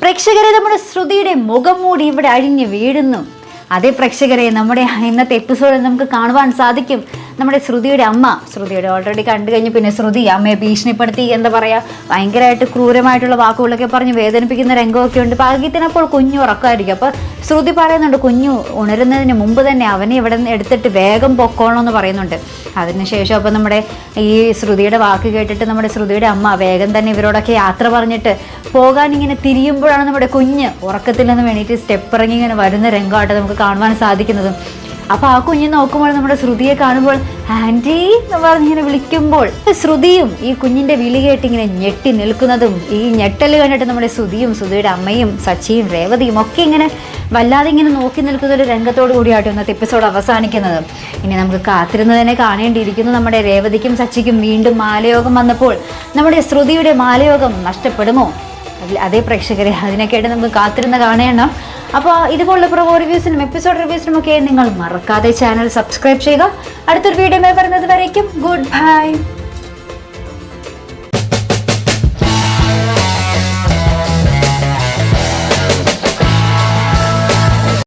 പ്രേക്ഷകരെ നമ്മുടെ ശ്രുതിയുടെ മുഖം മൂടി ഇവിടെ അഴിഞ്ഞ് വീഴുന്നു. അതേ പ്രേക്ഷകരെ നമ്മുടെ ഇന്നത്തെ എപ്പിസോഡിൽ നമുക്ക് കാണുവാൻ സാധിക്കും. നമ്മുടെ ശ്രുതിയുടെ അമ്മ ശ്രുതിയുടെ ഓൾറെഡി കണ്ടു കഴിഞ്ഞ് പിന്നെ ശ്രുതി അമ്മയെ ഭീഷണിപ്പെടുത്തി എന്താ പറയുക ഭയങ്കരമായിട്ട് ക്രൂരമായിട്ടുള്ള വാക്കുകളൊക്കെ പറഞ്ഞ് വേദനിപ്പിക്കുന്ന രംഗമൊക്കെ ഉണ്ട്. ഭാഗ്യത്തിനപ്പോൾ കുഞ്ഞു ഉറക്കമായിരിക്കും. അപ്പോൾ ശ്രുതി പറയുന്നുണ്ട് കുഞ്ഞു ഉണരുന്നതിന് മുമ്പ് തന്നെ അവനെ ഇവിടെ നിന്ന് എടുത്തിട്ട് വേഗം പൊക്കോളണം എന്ന് പറയുന്നുണ്ട്. അതിനുശേഷം അപ്പോൾ നമ്മുടെ ഈ ശ്രുതിയുടെ വാക്ക് കേട്ടിട്ട് നമ്മുടെ ശ്രുതിയുടെ അമ്മ വേഗം തന്നെ ഇവരോടൊക്കെ യാത്ര പറഞ്ഞിട്ട് പോകാൻ ഇങ്ങനെ തിരിയുമ്പോഴാണ് നമ്മുടെ കുഞ്ഞ് ഉറക്കത്തിൽ നിന്ന് വേണ്ടിയിട്ട് സ്റ്റെപ്പ് ഇറങ്ങി ഇങ്ങനെ വരുന്ന രംഗമായിട്ട് നമുക്ക് കാണുവാൻ സാധിക്കുന്നത്. അപ്പോൾ ആ കുഞ്ഞ് നോക്കുമ്പോൾ നമ്മുടെ ശ്രുതിയെ കാണുമ്പോൾ ആന്റി എന്ന് പറഞ്ഞിങ്ങനെ വിളിക്കുമ്പോൾ ശ്രുതിയും ഈ കുഞ്ഞിന്റെ വിളി കേട്ട് ഇങ്ങനെ ഞെട്ടി നിൽക്കുന്നതും ഈ ഞെട്ടൽ കണ്ടിട്ട് നമ്മുടെ ശ്രുതിയും ശ്രുതിയുടെ അമ്മയും സച്ചിയും രേവതിയും ഒക്കെ ഇങ്ങനെ വല്ലാതെ ഇങ്ങനെ നോക്കി നിൽക്കുന്ന ഒരു രംഗത്തോടു കൂടിയാട്ടോ ഇന്നത്തെ എപ്പിസോഡ് അവസാനിക്കുന്നത്. ഇനി നമുക്ക് കാത്തിരുന്ന് തന്നെ കാണേണ്ടിയിരിക്കുന്നു നമ്മുടെ രേവതിക്കും സച്ചിക്കും വീണ്ടും മാലയോഗം വന്നപ്പോൾ. നമ്മുടെ ശ്രുതിയുടെ മാലയോഗം നഷ്ടപ്പെടുമോ? അതേ പ്രേക്ഷകരെ അതിനൊക്കെയായിട്ട് നമുക്ക് കാത്തിരുന്ന് കാണണം. അപ്പോൾ ഇതുപോലുള്ള പ്രൊവോ റിവ്യൂസിനും എപ്പിസോഡ് റിവ്യൂസിനും ഒക്കെ നിങ്ങൾ മറക്കാതെ ചാനൽ സബ്സ്ക്രൈബ് ചെയ്യുക. അടുത്തൊരു വീഡിയോ വരുന്നത് വരയ്ക്കും ഗുഡ് ബൈ